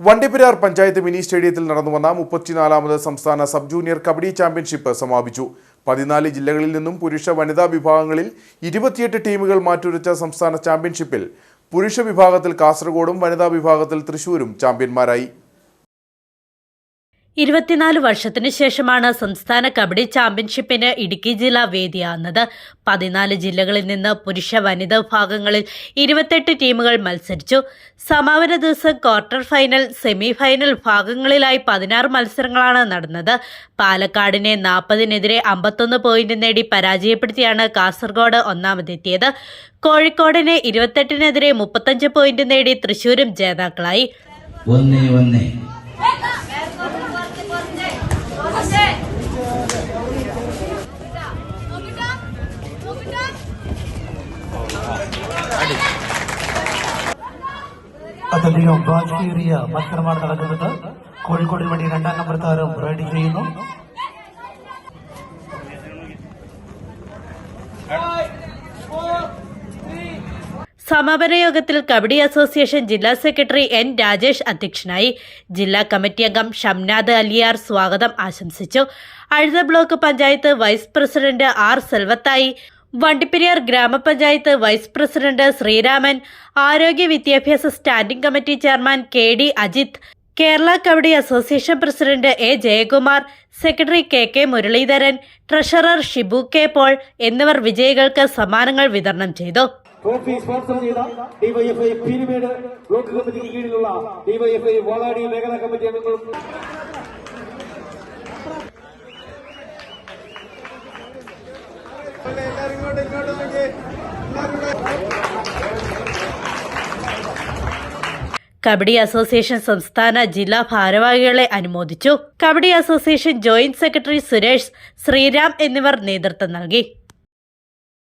Vandiperiyar panchayat mini സ്റ്റേഡിയത്തിൽ നടന്നു വന്ന മുപ്പത്തിനാലാമത് സംസ്ഥാന സബ് ജൂനിയർ കബഡി ചാമ്പ്യൻഷിപ്പ് സമാപിച്ചു. പതിനാല് ജില്ലകളിൽ നിന്നും പുരുഷ വനിതാ വിഭാഗങ്ങളിൽ ഇരുപത്തിയെട്ട് ടീമുകൾ മാറ്റുരച്ച സംസ്ഥാന ചാമ്പ്യൻഷിപ്പിൽ പുരുഷ വിഭാഗത്തിൽ കാസർഗോഡും വനിതാ വിഭാഗത്തിൽ തൃശൂരും ചാമ്പ്യന്മാരായി. ഇരുപത്തിനാല് വർഷത്തിനു ശേഷമാണ് സംസ്ഥാന കബഡി ചാമ്പ്യൻഷിപ്പിന് ഇടുക്കി ജില്ല വേദിയാകുന്നത് പതിനാല് ജില്ലകളിൽ നിന്ന് പുരുഷ വനിതാ വിഭാഗങ്ങളിൽ ഇരുപത്തെട്ട് ടീമുകൾ മത്സരിച്ചു. സമാപന ദിവസം ക്വാർട്ടർ ഫൈനൽ സെമി ഫൈനൽ വിഭാഗങ്ങളിലായി പതിനാറ് മത്സരങ്ങളാണ് നടന്നത്. പാലക്കാടിനെ നാൽപ്പതിനെതിരെ അമ്പത്തൊന്ന് പോയിന്റ് നേടി പരാജയപ്പെടുത്തിയാണ് കാസർഗോഡ് ഒന്നാമതെത്തിയത്. കോഴിക്കോടിനെ ഇരുപത്തെട്ടിനെതിരെ മുപ്പത്തഞ്ച് പോയിന്റ് നേടി തൃശൂരും ജേതാക്കളായി. അതധികം വാശിയേറിയ മത്സരമാണ് നടക്കുന്നത്. കോഴിക്കോടിന് വേണ്ടി രണ്ടാം നമ്പർ താരം റെഡി ചെയ്യുന്നു. സമാപന യോഗത്തിൽ കബഡി അസോസിയേഷൻ ജില്ലാ സെക്രട്ടറി എൻ രാജേഷ് അധ്യക്ഷനായി ജില്ലാ കമ്മിറ്റി അംഗം ഷംനാദ് അലിയാർ സ്വാഗതം ആശംസിച്ചു. Azhutha block panchayat vice president R Selvathayi Vandiperiyar ഗ്രാമപഞ്ചായത്ത് വൈസ് പ്രസിഡന്റ് ശ്രീരാമൻ ആരോഗ്യ വിദ്യാഭ്യാസ standing committee chairman K D Ajith Kerala kabaddi association president A Jayakumar secretary K K Muraleedharan treasurer Shibu K Paul എന്നിവർ വിജയികൾക്ക് സമ്മാനങ്ങൾ വിതരണം ചെയ്തു. ട്രോഫി സ്പോൺസർ ചെയ്ത DYFI Peermade block കമ്മിറ്റിക്ക് കീഴിലുള്ള ഡിവൈഎഫ്ഐ വാളാടി മേഖലാ കമ്മിറ്റി അംഗങ്ങളും കബഡി അസോസിയേഷൻ സംസ്ഥാന ജില്ലാ ഭാരവാഹികളെ അനുമോദിച്ചു. Kabaddi association joint secretary Suresh Sreeram എന്നിവർ നേതൃത്വം നൽകി.